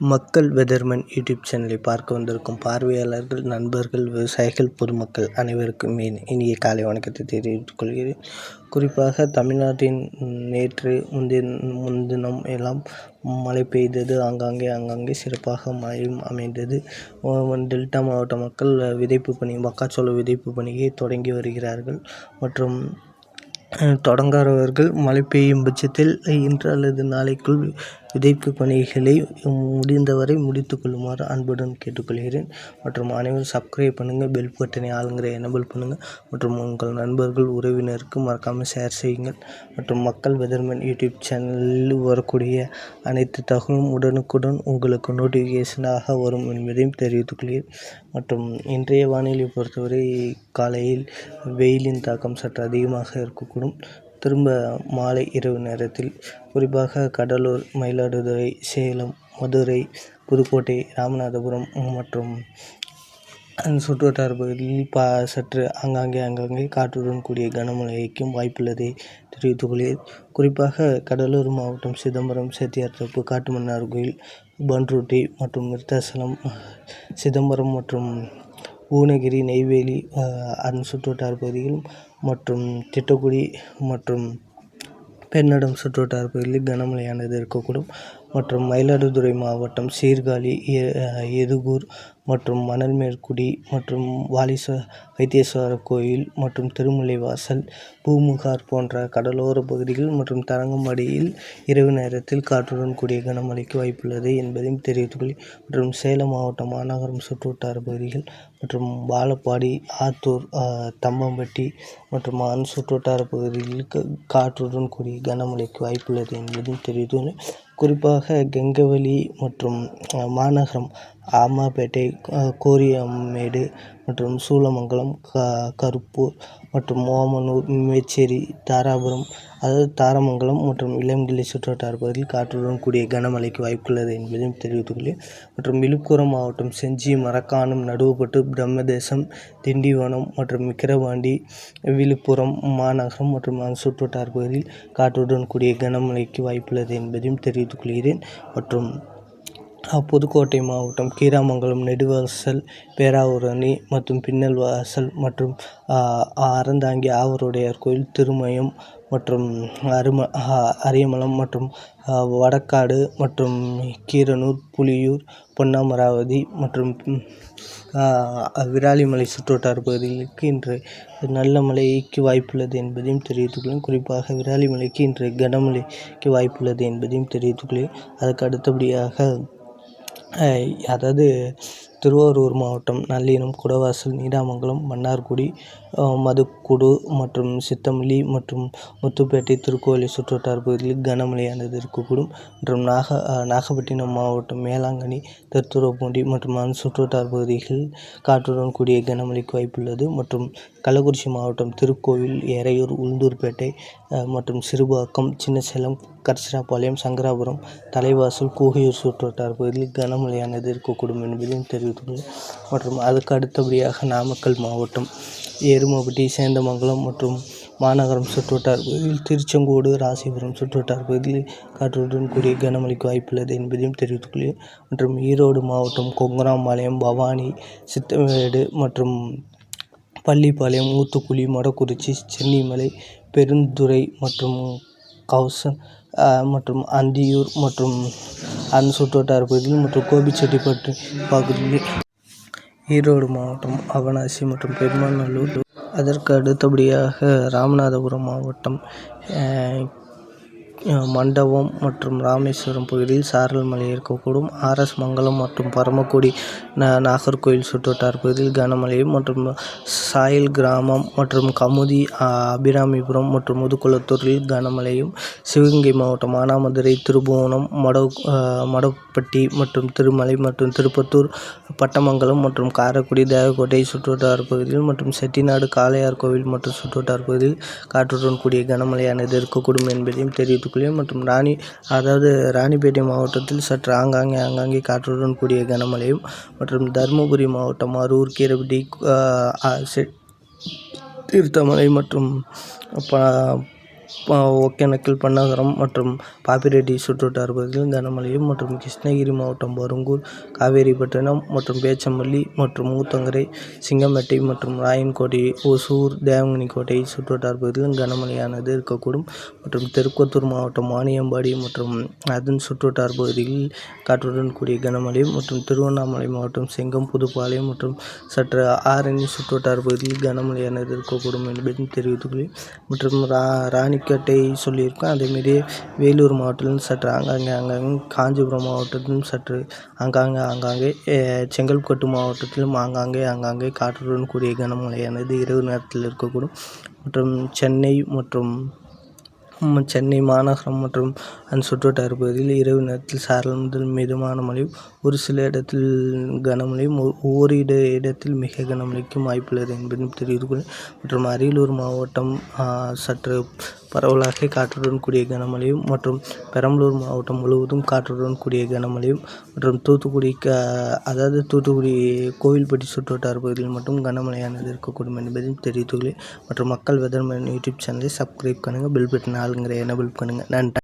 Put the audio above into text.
மக்கள் weatherman YouTube சேனலை பார்க்க வந்திருக்கும் பார்வையாளர்கள் நண்பர்கள் விவசாயிகள் பொதுமக்கள் அனைவருக்கும் என் இனிய காலை வணக்கத்தை தெரிவித்துக் கொள்கிறேன். குறிப்பாக தமிழ்நாட்டின் நேற்று முந்தின முன்தினம் எல்லாம் மழை பெய்தது. ஆங்காங்கே ஆங்காங்கே சிறப்பாக மழையும் அமைந்தது. டெல்டா மாவட்ட மக்கள் விதைப்பு பணி மக்காச்சோள விதைப்பு பணியை தொடங்கி வருகிறார்கள். மற்றும் தொடங்காதவர்கள் மழை பெய்யும் பட்சத்தில் இன்று அல்லது நாளைக்குள் விதைப்பு பணிகளை முடிந்தவரை முடித்துக் கொள்ளுமாறு அன்புடன் கேட்டுக்கொள்கிறேன். மற்றும் அனைவரும் சப்ஸ்கிரைப் பண்ணுங்கள் பெல் பட்டனை ஆளுங்கிற எனபிள் பண்ணுங்கள் மற்றும் உங்கள் நண்பர்கள் உறவினருக்கு மறக்காமல் ஷேர் செய்யுங்கள். மற்றும் மக்கள் வெதர்மேன் யூடியூப் சேனலில் வரக்கூடிய அனைத்து தகவலும் உடனுக்குடன் உங்களுக்கு நோட்டிஃபிகேஷனாக வரும் என்பதையும் தெரிவித்துக் கொள்கிறேன். மற்றும் இன்றைய வானிலை பொறுத்தவரை காலையில் வெயிலின் தாக்கம் சற்று அதிகமாக இருக்கக்கூடும். திரும்ப மாலை இரவு நேரத்தில் குறிப்பாக கடலூர் மயிலாடுதுறை சேலம் மதுரை புதுக்கோட்டை ராமநாதபுரம் மற்றும் சுற்றுவட்டார பகுதியில் ப சற்று ஆங்காங்கே ஆங்காங்கே காற்றுடன் கூடிய கனமழைக்கும் வாய்ப்புள்ளதை தெரிவித்துக் கொள்கிறேன். குறிப்பாக கடலூர் மாவட்டம் சிதம்பரம் சேத்தியார்தோப்பு காட்டுமன்னார் கோயில் பன்ரூட்டி மற்றும் விருத்தாசலம் சிதம்பரம் மற்றும் பூனகிரி நெய்வேலி அதன் சுற்றுவட்டார பகுதியிலும் மற்றும் திட்டக்குடி மற்றும் பெண்ணடம் சுற்றுவட்டார பகுதிகளில் கனமழையானது இருக்கக்கூடும். மற்றும் மயிலாடுதுறை மாவட்டம் சீர்காழி எதுகூர் மற்றும் மணல்மேல்குடி மற்றும் வாலிச வைத்தீஸ்வரர் கோயில் மற்றும் திருமுல்லைவாசல் பூமுகார் போன்ற கடலோர பகுதிகள் மற்றும் தரங்கம்பாடியில் இரவு நேரத்தில் காற்றுடன் கூடிய கனமழைக்கு வாய்ப்புள்ளது என்பதையும் தெரிவித்துள்ளேன் மற்றும் சேலம் மாவட்டம் மாநகரம் சுற்றுவட்டார பகுதிகள் மற்றும் வாழப்பாடி ஆத்தூர் தம்பம்பட்டி மற்றும் அதன் சுற்றுவட்டார பகுதிகளுக்கு காற்றுடன் கூடிய கனமழைக்கு வாய்ப்புள்ளது என்பதையும் தெரிவித்துள்ளேன் குறிப்பாக கெங்கவலி மற்றும் மாநகரம் அம்மாப்பேட்டை கோரியம்மேடு மற்றும் சூலமங்கலம் க கருப்பூர் மற்றும் ஓமனூர் மேச்சேரி தாராபுரம் அதாவது தாரமங்கலம் மற்றும் இளம்பிள்ளை சுற்றுவட்டார பகுதியில் காற்றுடன் கூடிய கனமழைக்கு வாய்ப்புள்ளது என்பதையும் தெரிவித்துக் கொள்கிறேன் மற்றும் விழுப்புரம் மாவட்டம் செஞ்சி மரக்காணம் நடுவுப்பட்டு பிரம்மதேசம் திண்டிவனம் மற்றும் விக்கிரவாண்டி விழுப்புரம் மாநகரம் மற்றும் அதன் சுற்றுவட்டார பகுதியில் காற்றுடன் கூடிய கனமழைக்கு வாய்ப்புள்ளது என்பதையும் தெரிவித்துக் கொள்கிறேன் மற்றும் புதுக்கோட்டை மாவட்டம் கீராமங்கலம் நெடுவாசல் பேராவூரணி மற்றும் பின்னல் வாசல் மற்றும் அறந்தாங்கி ஆவருடையார் கோயில் திருமயம் மற்றும் அரும அரியமலம் மற்றும் வடக்காடு மற்றும் கீரனூர் புலியூர் பொன்னமராவதி மற்றும் விராலிமலை சுற்றுவட்டார பகுதிகளுக்கு இன்று நல்ல மழைக்கு வாய்ப்புள்ளது என்பதையும் தெரிவித்துக்கொள்ளும் குறிப்பாக விராலிமலைக்கு இன்று கனமழைக்கு வாய்ப்புள்ளது என்பதையும் தெரிவித்துக் அதற்கு அடுத்தபடியாக அதாவது திருவாரூர் மாவட்டம் நல்லினம் குடவாசல் நீடாமங்கலம் மன்னார்குடி மதுக்குடு மற்றும் சித்தமல்லி மற்றும் முத்துப்பேட்டை திருக்கோவிலை சுற்றுவட்டார பகுதிகளில் கனமழையானது இருக்கக்கூடும். மற்றும் நாக நாகப்பட்டினம் மாவட்டம் மேலாங்கண்ணி திருத்துறைப்பூண்டி மற்றும் அதன் சுற்றுவட்டார பகுதிகளில் காற்றுடன் கூடிய கனமழைக்கு வாய்ப்புள்ளது. மற்றும் கள்ளக்குறிச்சி மாவட்டம் திருக்கோவில் எறையூர் உளுந்தூர்பேட்டை மற்றும் சிறுபாக்கம் சின்னசேலம் கரிசராபாளையம் சங்கராபுரம் தலைவாசல் கூகையூர் சுற்றுவட்டார பகுதியில் கனமழையானது இருக்கக்கூடும் என்பதையும் தெரிவித்துள்ளது மற்றும் அதுக்கு அடுத்தபடியாக நாமக்கல் மாவட்டம் எருமபட்டி சேந்தமங்கலம் மற்றும் மாநகரம் சுற்றுவட்டார பகுதியில் திருச்செங்கோடு ராசிபுரம் சுற்றுவட்டார பகுதியில் காற்றுடன் கூடிய கனமழைக்கு வாய்ப்புள்ளது என்பதையும் தெரிவித்துக் மற்றும் ஈரோடு மாவட்டம் கொங்கராம்பாளையம் பவானி சித்தமேடு மற்றும் பள்ளிப்பாளையம் ஊத்துக்குளி மொடக்குறிச்சி சென்னிமலை பெருந்துறை மற்றும் கவுசன் மற்றும் அந்தியூர் மற்றும் அந்த சுற்றுவட்டார பகுதியில் மற்றும் கோபிச்செட்டிப்பட்டு பகுதியில் ஈரோடு மாவட்டம் அவனாசி மற்றும் பெருமாநல்லூர். அதற்கு அடுத்தபடியாக ராமநாதபுரம் மாவட்டம் மண்டபம் மற்றும் ராமேஸ்வரம் பகுதியில் சாரல் மழை இருக்கக்கூடும் ஆர்எஸ் மங்கலம் மற்றும் பரமக்குடி ந நாகர்கோவில் சுற்றுவட்டார பகுதியில் கனமழையும் மற்றும் சாயல் கிராமம் மற்றும் கமுதி அபிராமிபுரம் மற்றும் முதுகுளத்தூரில் கனமழையும். சிவகங்கை மாவட்டம் மானாமதுரை திருபுவனம் மட மடப்பட்டி மற்றும் திருமலை மற்றும் திருப்பத்தூர் பட்டமங்கலம் மற்றும் காரைக்குடி தேவக்கோட்டை சுற்றுவட்டார பகுதியில் மற்றும் செட்டிநாடு காளையார் கோவில் மற்றும் சுற்றுவட்டார பகுதியில் காற்றுடன் கூடிய கனமழையானது இருக்கக்கூடும் என்பதையும் தெரிவித்துக் கொள்கிறேன் மற்றும் ராணி அதாவது ராணிப்பேட்டை மாவட்டத்தில் சற்று ஆங்காங்கே ஆங்காங்கே காற்றுடன் கூடிய கனமழையும் மற்றும் தருமபுரி மாவட்டம் அரூர் கீரப்பட்டி தீர்த்தமலை மற்றும் ஒகேனக்கல் பென்னாகரம் மற்றும் பாப்பிரெட்டி சுற்றுவட்டார பகுதிகளில் கனமழையும் மற்றும் கிருஷ்ணகிரி மாவட்டம் பருங்கூர் காவேரிப்பட்டினம் மற்றும் பேச்சம்பள்ளி மற்றும் ஊத்தங்கரை சிங்கம்பட்டி மற்றும் ராயன்கோட்டை ஒசூர் தேவங்கனிக்கோட்டை சுற்றுவட்டார பகுதிகளில் கனமழையானது இருக்கக்கூடும் மற்றும் திருப்பத்தூர் மாவட்டம் வாணியம்பாடி மற்றும் அதன் சுற்றுவட்டார பகுதியில் காற்றுடன் கூடிய கனமழை மற்றும் திருவண்ணாமலை மாவட்டம் செங்கம் புதுப்பாளையம் மற்றும் சற்று ஆரணி சுற்றுவட்டார பகுதியில் கனமழையானது இருக்கக்கூடும் என்பதையும் தெரிவித்துள்ளேன் மற்றும் ரா ராணி ராணிப்பேட்டை சொல்லியிருக்கோம் அதேமாரி வேலூர் மாவட்டத்திலும் சற்று ஆங்காங்கே ஆங்காங்கே காஞ்சிபுரம் மாவட்டத்திலும் சற்று ஆங்காங்கே ஆங்காங்கே செங்கல்பட்டு மாவட்டத்திலும் ஆங்காங்கே ஆங்காங்கே காற்றுடன் கூடிய கனமழையானது இரவு நேரத்தில் இருக்கக்கூடும். மற்றும் சென்னை மற்றும் சென்னை மாநகரம் மற்றும் அதன் சுற்றுவட்டார பகுதியில் இரவு நேரத்தில் சாரல் முதல் மிதமான மழையும் ஒரு சில இடத்தில் கனமழையும் ஓரிரு இடத்தில் மிக கனமழைக்கும் வாய்ப்புள்ளது என்பதும் தெரிவித்துக் கொள்கிறேன். மற்றும் அரியலூர் மாவட்டம் சற்று பரவலாக காற்றுடன் கூடிய கனமழையும் மற்றும் பெரம்பலூர் மாவட்டம் முழுவதும் காற்றுடன் கூடிய கனமழையும் மற்றும் தூத்துக்குடி க அதாவது தூத்துக்குடி கோவில்பட்டி சுற்றுவட்டார பகுதியில் மட்டும் கனமழையானது இருக்கக்கூடும் என்பதையும் தெரிவித்துள்ளேன். மற்றும் மக்கள் வெதர்மேன் யூடியூப் சேனலை சப்ஸ்கிரைப் பண்ணுங்கள் பெல் பட்டன் ஆளுங்கிற எனபிள் பண்ணுங்கள் நன்றி.